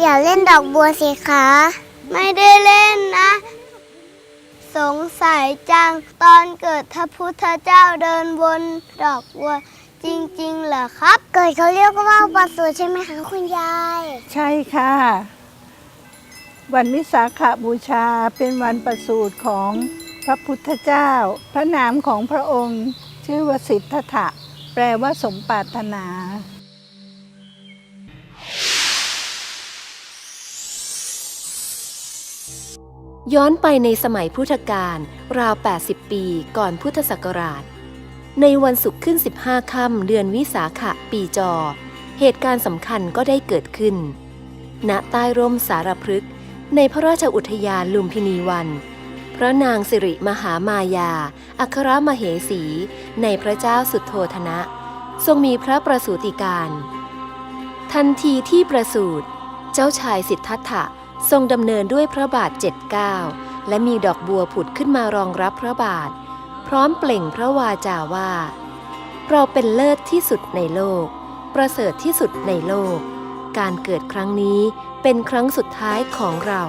อย่าเล่นดอกบัวสิคะ ไม่ได้เล่นนะ สงสัยจังตอนเกิดพระพุทธเจ้าเดินบนดอกบัวจริงๆเหรอครับ เกิดเขาเรียกว่าประสูติใช่ไหมคะคุณยาย ใช่ค่ะ วันวิสาขบูชาเป็นวันประสูติของพระพุทธเจ้า พระนามของพระองค์ ชื่อวสิทธัตถะแปลว่าสมปรารถนา ย้อนไปในสมัยพุทธกาลราว 80 ปีก่อนพุทธศักราช ในวันศุกร์ขึ้น 15 ค่ำเดือนวิสาขะปีจอ เหตุการณ์สำคัญก็ได้เกิดขึ้น ณใต้ร่มสารพฤกษ์ในพระราชอุทยานลุมพินีวัน พระนางสิริมหามายา อัครมเหสี ในพระเจ้าสุดโทธนะ ทรงมีพระประสูติการ ทันทีที่ประสูติ เจ้าชายสิทธัตถะ ทรงดำเนินด้วยพระบาทเจ็ดเก้าและมีดอกบัวผุดขึ้นมารองรับพระบาท พร้อมเปล่งพระวาจาว่า เราเป็นเลิศที่สุดในโลก ประเสริฐที่สุดในโลก การเกิดครั้งนี้เป็นครั้งสุดท้ายของเรา